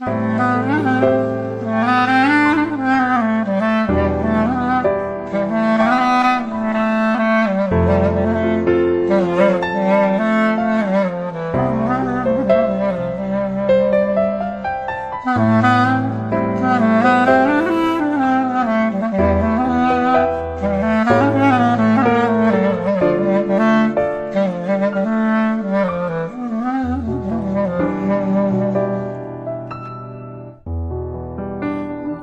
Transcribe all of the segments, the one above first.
嗯。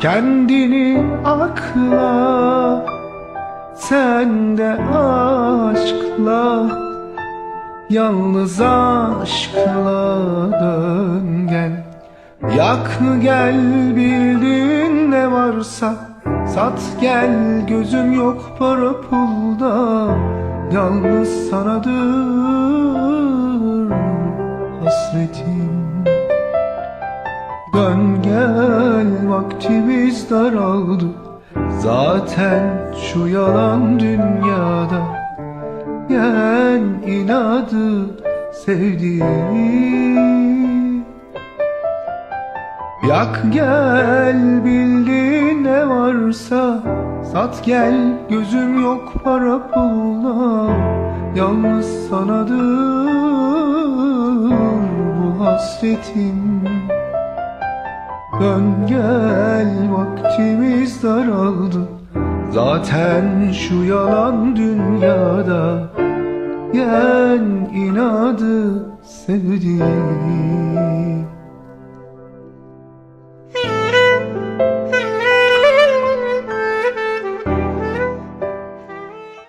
Kendini akla Sen de aşkla Yalnız aşkla dön gel. Yak gel bildiğin ne varsa Sat gel gözüm yok para pulda Yalnız sanadır Dön gel vaktimiz daraldı. Zaten şu yalan dünyada Yen inadı sevdiğim. Yak gel bildiğin ne varsa Sat gel gözüm yok para pulla Yalnız sanadır bu hasretim Dön gel vaktimiz daraldı. Zaten şu yalan dünyada Yen inadı sevdiğim